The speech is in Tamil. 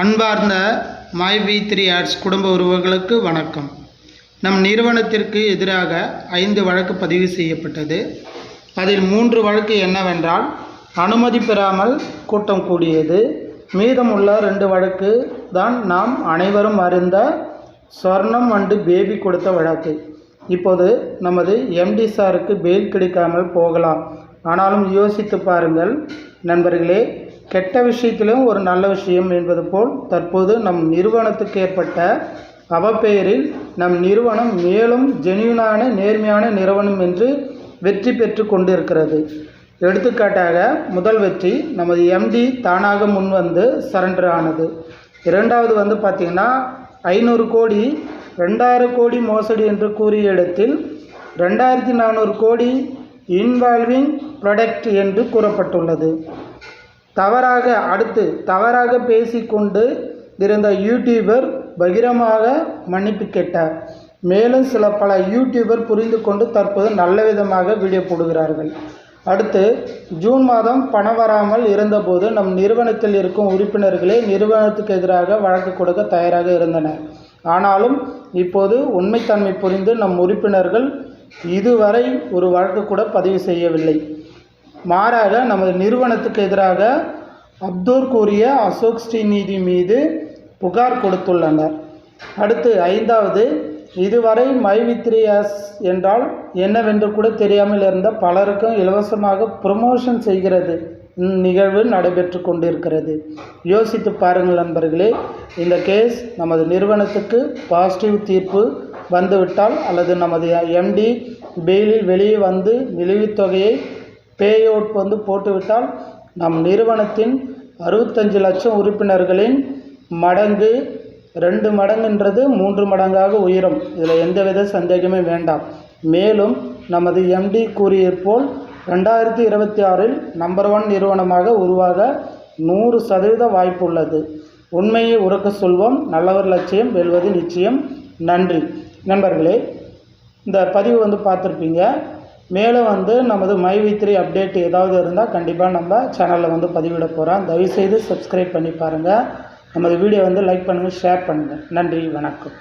அன்பார்ந்த மை வி த்ரீ ஆட்ஸ் குடும்ப உறவுகளுக்கு வணக்கம். நம் நிறுவனத்திற்கு எதிராக ஐந்து வழக்கு பதிவு செய்யப்பட்டது. அதில் மூன்று வழக்கு என்னவென்றால் அனுமதி பெறாமல் கூட்டம் கூடியது. மீதமுள்ள ரெண்டு வழக்கு தான் நாம் அனைவரும் அறிந்த ஸ்வர்ணம் அண்டு பேபி கொடுத்த வழக்கு. இப்போது நமது எம்டி சாருக்கு பெயில் கிடைக்காமல் போகலாம். ஆனாலும் யோசித்து பாருங்கள் நண்பர்களே கெட்ட விஷயத்திலும் ஒரு நல்ல விஷயம் என்பது போல் தற்போது நம் நிறுவனத்துக்கு ஏற்பட்ட அவப்பெயரில் நம் நிறுவனம் மேலும் ஜெனியூனான நேர்மையான நிறுவனம் என்று வெற்றி பெற்று கொண்டிருக்கிறது. எடுத்துக்காட்டாக முதல் வெற்றி நமது எம்டி தானாக முன்வந்து சரண்டர் ஆனது. இரண்டாவது வந்து பார்த்திங்கன்னா ஐநூறு கோடி ரெண்டாயிரம் கோடி மோசடி என்று கூறிய இடத்தில் ரெண்டாயிரத்தி நானூறு கோடி இன்வால்விங் ப்ராடக்ட் என்று கூறப்பட்டுள்ளது. தவறாக அடுத்து தவறாக பேசிக்கொண்டு இருந்த யூடியூபர் பகிரமாக மன்னிப்பு கேட்டார். மேலும் சில பல யூடியூபர் புரிந்து கொண்டு தற்போது நல்ல விதமாக வீடியோ போடுகிறார்கள். அடுத்து ஜூன் மாதம் பணம் வராமல் இருந்தபோது நம் நிறுவனத்தில் இருக்கும் உறுப்பினர்களே நிறுவனத்துக்கு எதிராக வழக்கு கொடுக்க தயாராக இருந்தனர். ஆனாலும் இப்போது உண்மைத்தன்மை புரிந்து நம் உறுப்பினர்கள் இதுவரை ஒரு வழக்கு கூட பதிவு செய்யவில்லை. மாறாக நமது நிறுவனத்துக்கு எதிராக அப்தூர் கூறிய அசோக் ஸ்ரீநிதி மீது புகார் கொடுத்துள்ளனர். அடுத்து ஐந்தாவது இதுவரை மைவித்ரியாஸ் என்றால் என்னவென்று கூட தெரியாமல் இருந்த பலருக்கும் இலவசமாக ப்ரமோஷன் செய்கிறது. நிகழ்வு நடைபெற்று கொண்டிருக்கிறது. யோசித்து பாருங்கள் நண்பர்களே இந்த கேஸ் நமது நிறுவனத்துக்கு பாசிட்டிவ் தீர்ப்பு வந்துவிட்டால் அல்லது நமது எம்டி பெயிலில் வெளியே வந்து நிலுவைத் தொகையை பேயோட் வந்து போட்டுவிட்டால் நம் நிறுவனத்தின் அறுபத்தஞ்சு லட்சம் உறுப்பினர்களின் மடங்கு ரெண்டு மடங்குன்றது மூன்று மடங்காக உயரும். இதில் எந்தவித சந்தேகமே வேண்டாம். மேலும் நமது எம்டி கூறியது போல் ரெண்டாயிரத்தி இருபத்தி ஆறில் நம்பர் ஒன் நிறுவனமாக உருவாக நூறு சதவீத வாய்ப்பு உள்ளது உண்மையை உறக்க சொல்வோம். நல்லவர் லட்சியம் வெல்வது நிச்சயம். நன்றி. நண்பர்களே இந்த பதிவு வந்து பார்த்துருப்பீங்க. மேலும் வந்து நமது மை வி அப்டேட் ஏதாவது இருந்தால் கண்டிப்பாக நம்ம சேனலில் வந்து பதிவிட போகிறோம். தயவுசெய்து சப்ஸ்கிரைப் பண்ணி பாருங்கள் நமது வீடியோ வந்து லைக் பண்ணுங்கள் ஷேர் பண்ணுங்கள் நன்றி வணக்கம்.